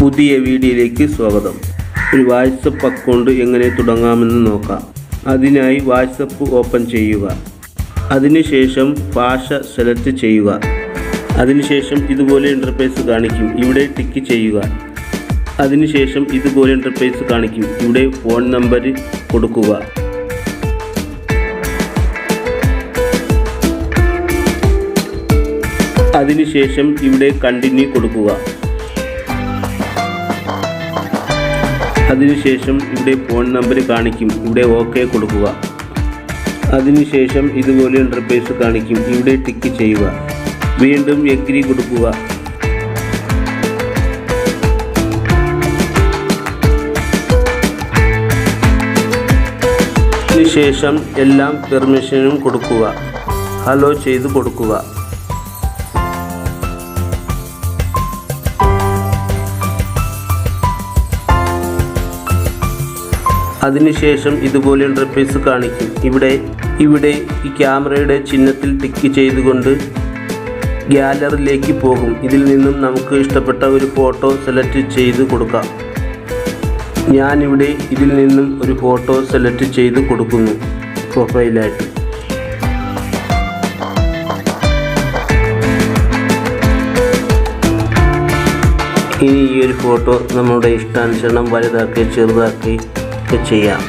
പുതിയ വീഡിയോയിലേക്ക് സ്വാഗതം. ഒരു വാട്സപ്പ് അക്കൗണ്ട് എങ്ങനെ തുടങ്ങാമെന്ന് നോക്കാം. അതിനായി വാട്സപ്പ് ഓപ്പൺ ചെയ്യുക. അതിനുശേഷം ഭാഷ സെലക്ട് ചെയ്യുക. അതിനുശേഷം ഇതുപോലെ ഇന്റർഫേസ് കാണിക്കും. ഇവിടെ ടിക്ക് ചെയ്യുക. അതിനുശേഷം ഇതുപോലെ ഇന്റർഫേസ് കാണിക്കും. ഇവിടെ ഫോൺ നമ്പർ കൊടുക്കുക. അതിനുശേഷം ഇവിടെ കണ്ടിന്യൂ കൊടുക്കുക. അതിനുശേഷം ഇവിടെ ഫോൺ നമ്പർ കാണിക്കും. ഇവിടെ ഓക്കെ കൊടുക്കുക. അതിനുശേഷം ഇതുപോലെ ഇന്റർഫേസ് കാണിക്കും. ഇവിടെ ടിക്ക് ചെയ്യുക. വീണ്ടും എഗ്രി കൊടുക്കുക. അതിനുശേഷം എല്ലാം പെർമിഷനും കൊടുക്കുക. ഹലോ ചെയ്ത് കൊടുക്കുക. അതിനുശേഷം ഇതുപോലെ ഇന്റർഫേസ് കാണിക്കും. ഇവിടെ ഇവിടെ ഈ ക്യാമറയുടെ ചിഹ്നത്തിൽ ടിക്ക് ചെയ്തുകൊണ്ട് ഗ്യാലറിയിലേക്ക് പോകും. ഇതിൽ നിന്നും നമുക്ക് ഇഷ്ടപ്പെട്ട ഒരു ഫോട്ടോ സെലക്ട് ചെയ്ത് കൊടുക്കാം. ഞാനിവിടെ ഇതിൽ നിന്നും ഒരു ഫോട്ടോ സെലക്ട് ചെയ്ത് കൊടുക്കുന്നു. പ്രൊഫൈലായിട്ട്. ഇനി ഈ ഒരു ഫോട്ടോ നമ്മുടെ ഇഷ്ടാനുസരണം വലുതാക്കി ചെറുതാക്കി ഒക്കെ ചെയ്യാം.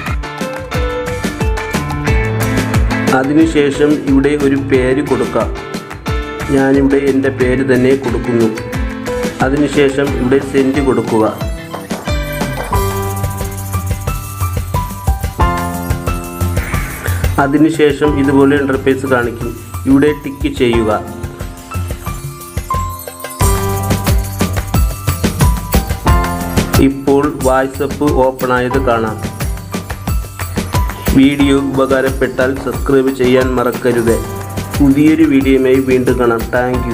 അതിനുശേഷം ഇവിടെ ഒരു പേര് കൊടുക്കാം. ഞാനിവിടെ എന്റെ പേര് തന്നെ കൊടുക്കുന്നു. അതിനുശേഷം ഇവിടെ സെൻഡ് കൊടുക്കുക. അതിനുശേഷം ഇതുപോലെ ഇന്റർഫേസ് കാണിക്കും. ഇവിടെ ടിക്ക് ചെയ്യുക. ഇപ്പോൾ വാട്സപ്പ് ഓപ്പൺ ആയത് കാണാം. വീഡിയോ ഉപകാരപ്പെട്ടാൽ സബ്സ്ക്രൈബ് ചെയ്യാൻ മറക്കരുത്. പുതിയൊരു വീഡിയോയുമായി വീണ്ടും കാണാം. താങ്ക്